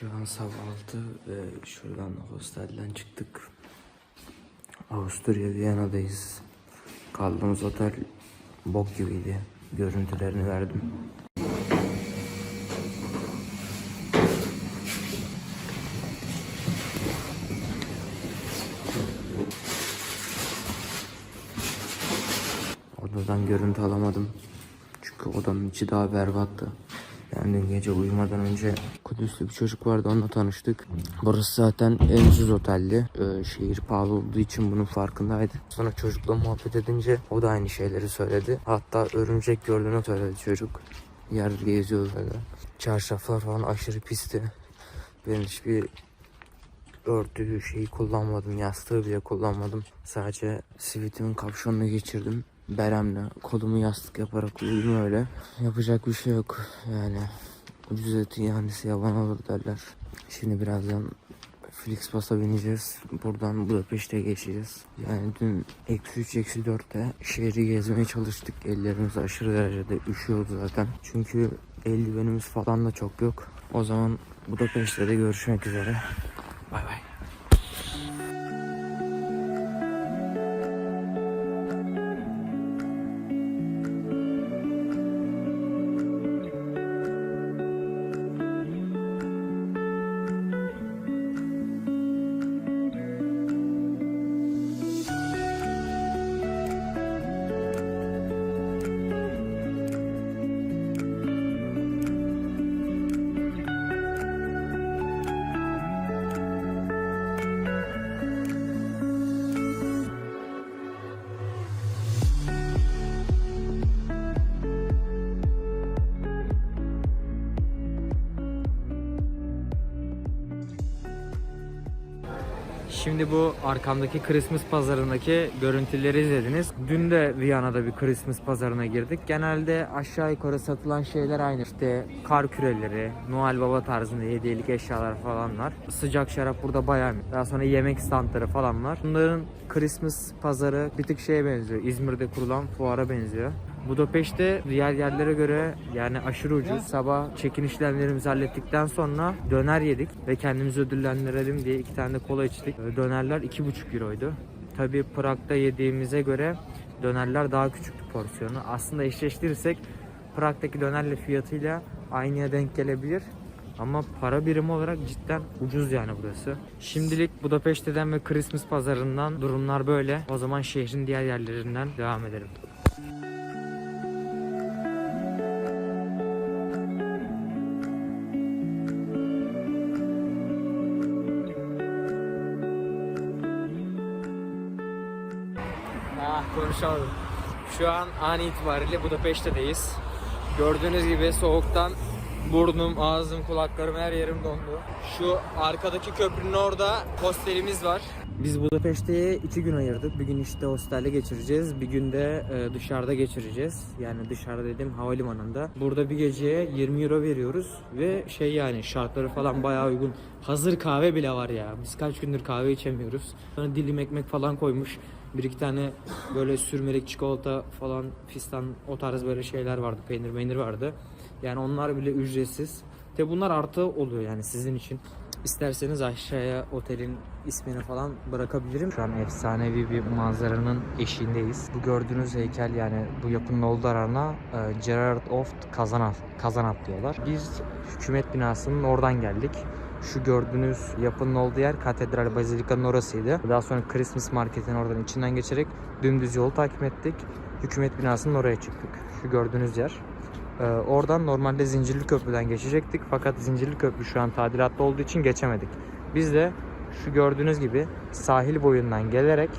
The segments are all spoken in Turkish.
Şu an sabah 6 ve şuradan hostelden çıktık. Avusturya Viyana'dayız. Kaldığımız otel bok gibiydi. Görüntülerini verdim. Odadan görüntü alamadım. Çünkü odanın içi daha berbattı. Yani dün gece uyumadan önce Kudüs'lü bir çocuk vardı onunla tanıştık. Burası zaten en ucuz oteldi. Ee, şehir pahalı olduğu için bunun farkındaydı. Sonra çocukla muhabbet edince o da aynı şeyleri söyledi. Hatta örümcek gördüğünü söyledi çocuk. Yer geziyordu böyle. Çarşaflar falan aşırı pisti. Ben hiçbir örtü şeyi kullanmadım. Yastığı bile kullanmadım. Sadece sivitimin kapşonunu geçirdim. Beremle kolumu yastık yaparak uyudum öyle. Yapacak bir şey yok. Yani ucuz etin yahnisi yaban olur derler. Şimdi birazdan Flixbus'a bineceğiz. Buradan Budapeşte geçeceğiz. Yani dün eksi 3 eksi 4'te şehri gezmeye çalıştık. Ellerimiz aşırı derecede üşüyordu zaten. Çünkü eldivenimiz falan da çok yok. O zaman Budapeşte'de görüşmek üzere. Bay bay. Şimdi bu arkamdaki Christmas pazarındaki görüntüleri izlediniz. Dün de Viyana'da bir Christmas pazarına girdik. Genelde aşağı yukarı satılan şeyler aynı. İşte kar küreleri, Noel Baba tarzında hediyelik eşyalar falan var. Sıcak şarap burada bayağı. Daha sonra yemek standları falan var. Bunların Christmas pazarı bir tık şeye benziyor. İzmir'de kurulan fuara benziyor. Budapeşte diğer yerlere göre yani aşırı ucuz. Sabah çekin işlemlerimizi hallettikten sonra döner yedik ve kendimizi ödüllendirelim diye iki tane de kola içtik. Ee, Dönerler 2,5 euroydu. Tabii Prag'da yediğimize göre dönerler daha küçüktü porsiyonu. Aslında eşleştirirsek Prag'daki dönerle fiyatıyla aynıya denk gelebilir. Ama para birimi olarak cidden ucuz yani burası. Şimdilik Budapeşte'den ve Christmas pazarından durumlar böyle. O zaman şehrin diğer yerlerinden devam edelim. Ah konuşamadım. Şu an an itibariyle Budapeşte'deyiz. Gördüğünüz gibi soğuktan burnum, ağzım, kulaklarım her yerim dondu. Şu arkadaki köprünün orada hostelimiz var. Biz Budapeşte'ye iki gün ayırdık. Bir gün işte hostelde geçireceğiz. Bir gün de e, dışarıda geçireceğiz. Yani dışarıda dedim havalimanında. Burada bir geceye 20 euro veriyoruz. Ve şey yani şartları falan bayağı uygun. Hazır kahve bile var ya. Biz kaç gündür kahve içemiyoruz. Sonra dilim ekmek falan koymuş. Bir iki tane böyle sürmelik çikolata falan fistan o tarz böyle şeyler vardı. Peynir meynir vardı. Yani onlar bile ücretsiz. Tabi bunlar artı oluyor yani sizin için. İsterseniz aşağıya otelin ismini falan bırakabilirim. Şu an efsanevi bir manzaranın eşiğindeyiz. Bu gördüğünüz heykel yani bu yapının olduğu arana e, Gerard of Kazanat, Kazanat diyorlar. Biz hükümet binasının oradan geldik. Şu gördüğünüz yapının olduğu yer Katedral Bazilika'nın orasıydı. Daha sonra Christmas Market'in oradan içinden geçerek dümdüz yolu takip ettik. Hükümet binasının oraya çıktık. Şu gördüğünüz yer. Ee, oradan normalde Zincirli Köprü'den geçecektik. Fakat Zincirli Köprü şu an tadilatta olduğu için geçemedik. Biz de şu gördüğünüz gibi sahil boyundan gelerek,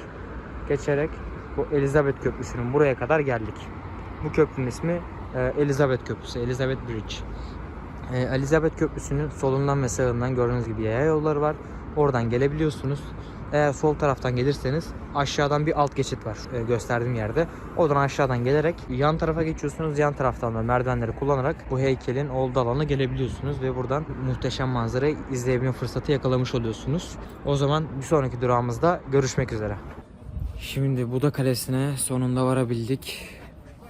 geçerek bu Elizabeth Köprüsü'nün buraya kadar geldik. Bu köprünün ismi e, Elizabeth Köprüsü, Elizabeth Bridge. E, Elizabeth Köprüsü'nün solundan ve sağından gördüğünüz gibi yaya yolları var. Oradan gelebiliyorsunuz. Eğer sol taraftan gelirseniz aşağıdan bir alt geçit var e, gösterdiğim yerde. Oradan aşağıdan gelerek yan tarafa geçiyorsunuz. Yan taraftan da merdivenleri kullanarak bu heykelin olduğu alana gelebiliyorsunuz ve buradan muhteşem manzarayı izleyebilme fırsatı yakalamış oluyorsunuz. O zaman bir sonraki durağımızda görüşmek üzere. Şimdi Buda Kalesi'ne sonunda varabildik.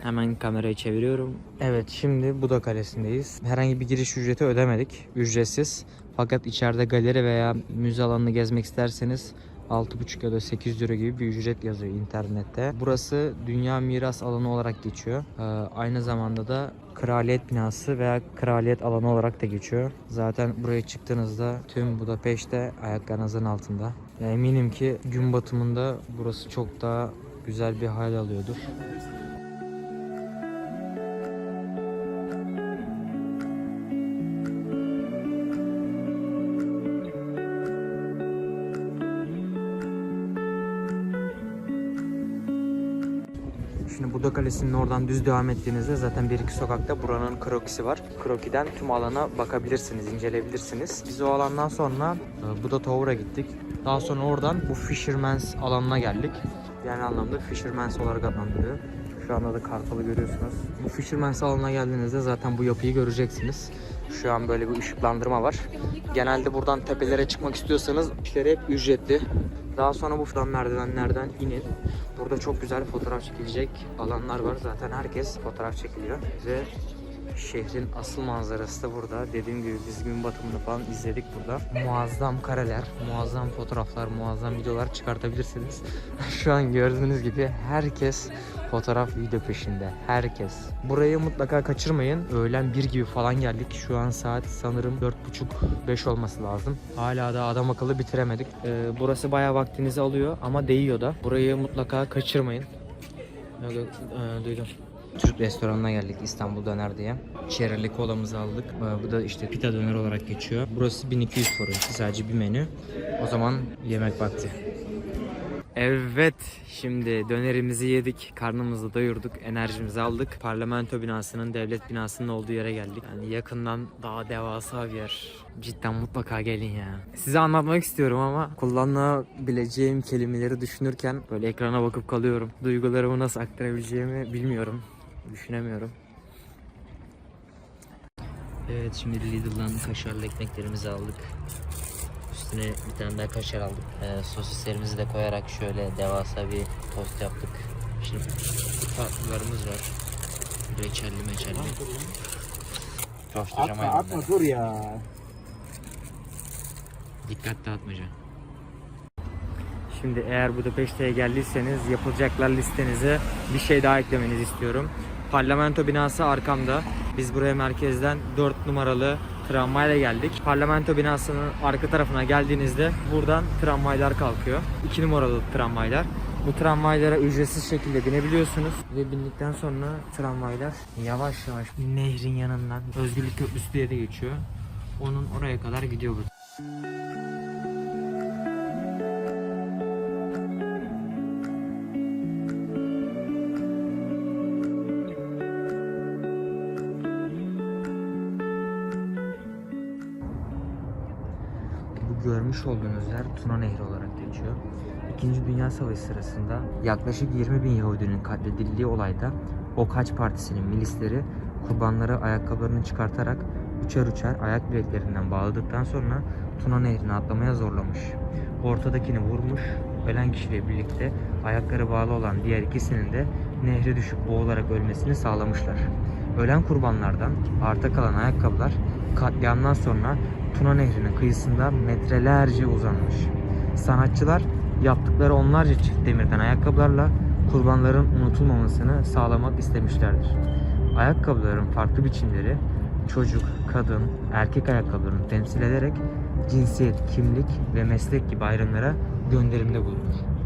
Hemen kamerayı çeviriyorum. Evet şimdi Buda Kalesi'ndeyiz. Herhangi bir giriş ücreti ödemedik. Ücretsiz. Fakat içeride galeri veya müze alanını gezmek isterseniz 6,5 ya da 8 euro gibi bir ücret yazıyor internette. Burası dünya miras alanı olarak geçiyor. Ee, aynı zamanda da kraliyet binası veya kraliyet alanı olarak da geçiyor. Zaten buraya çıktığınızda tüm Budapeşte ayaklarınızın altında. Yani eminim ki gün batımında burası çok daha güzel bir hal alıyordur. Buda Kalesi'nin oradan düz devam ettiğinizde zaten bir iki sokakta buranın krokisi var. Krokiden tüm alana bakabilirsiniz, inceleyebilirsiniz. Biz o alandan sonra e, Buda Tower'a gittik. Daha sonra oradan bu Fisherman's alanına geldik. Yani anlamda Fisherman's olarak adlandırıyor. Şu anda da kartalı görüyorsunuz. Bu Fisherman's alanına geldiğinizde zaten bu yapıyı göreceksiniz. Şu an böyle bir ışıklandırma var. Genelde buradan tepelere çıkmak istiyorsanız işler hep ücretli. Daha sonra bu falan merdivenlerden inin. Burada çok güzel fotoğraf çekilecek alanlar var. Zaten herkes fotoğraf çekiliyor. Ve şehrin asıl manzarası da burada. Dediğim gibi biz gün batımını falan izledik burada. Muazzam kareler, muazzam fotoğraflar, muazzam videolar çıkartabilirsiniz. Şu an gördüğünüz gibi herkes fotoğraf video peşinde. Herkes. Burayı mutlaka kaçırmayın. Öğlen 1 gibi falan geldik. Şu an saat sanırım 4.30-5 olması lazım. Hala da adam akıllı bitiremedik. Ee, burası bayağı vaktinizi alıyor ama değiyor da. Burayı mutlaka kaçırmayın. Evet, e, duydum. Türk restoranına geldik İstanbul Döner diye. Çereli kolamızı aldık. Ee, Bu da işte pita döner olarak geçiyor. Burası 1200 forint. Sadece bir menü. O zaman yemek vakti. Evet, şimdi dönerimizi yedik, karnımızı doyurduk, enerjimizi aldık. Parlamento binasının, devlet binasının olduğu yere geldik. Yani yakından daha devasa bir yer. Cidden mutlaka gelin ya. Size anlatmak istiyorum ama kullanabileceğim kelimeleri düşünürken böyle ekrana bakıp kalıyorum. Duygularımı nasıl aktarabileceğimi bilmiyorum. Düşünemiyorum. Evet şimdi Lidl'dan kaşarlı ekmeklerimizi aldık. Üstüne bir tane daha kaşar aldık. Ee, sosislerimizi de koyarak şöyle devasa bir tost yaptık. Şimdi tatlılarımız var. Reçelli meçelli. Coşturacağım Atma atma dur ya. Dikkat dağıtmaca. Şimdi eğer Budapeşte'ye geldiyseniz yapılacaklar listenize bir şey daha eklemenizi istiyorum. Parlamento binası arkamda. Biz buraya merkezden 4 numaralı tramvayla geldik. Parlamento binasının arka tarafına geldiğinizde buradan tramvaylar kalkıyor. 2 numaralı tramvaylar. Bu tramvaylara ücretsiz şekilde binebiliyorsunuz ve bindikten sonra tramvaylar yavaş yavaş nehrin yanından Özgürlük Köprüsü diye de geçiyor. Onun oraya kadar gidiyor bu. Görmüş olduğunuz yer Tuna Nehri olarak geçiyor. İkinci Dünya Savaşı sırasında yaklaşık 20 bin Yahudinin katledildiği olayda Okaç Partisi'nin milisleri kurbanları ayakkabılarını çıkartarak üçer üçer ayak bileklerinden bağladıktan sonra Tuna Nehri'ne atlamaya zorlamış. Ortadakini vurmuş, ölen kişiyle birlikte ayakları bağlı olan diğer ikisinin de nehre düşüp boğularak ölmesini sağlamışlar. Ölen kurbanlardan arta kalan ayakkabılar katliamdan sonra Tuna Nehri'nin kıyısında metrelerce uzanmış. Sanatçılar yaptıkları onlarca çift demirden ayakkabılarla kurbanların unutulmamasını sağlamak istemişlerdir. Ayakkabıların farklı biçimleri çocuk, kadın, erkek ayakkabılarını temsil ederek cinsiyet, kimlik ve meslek gibi ayrımlara gönderimde bulunur.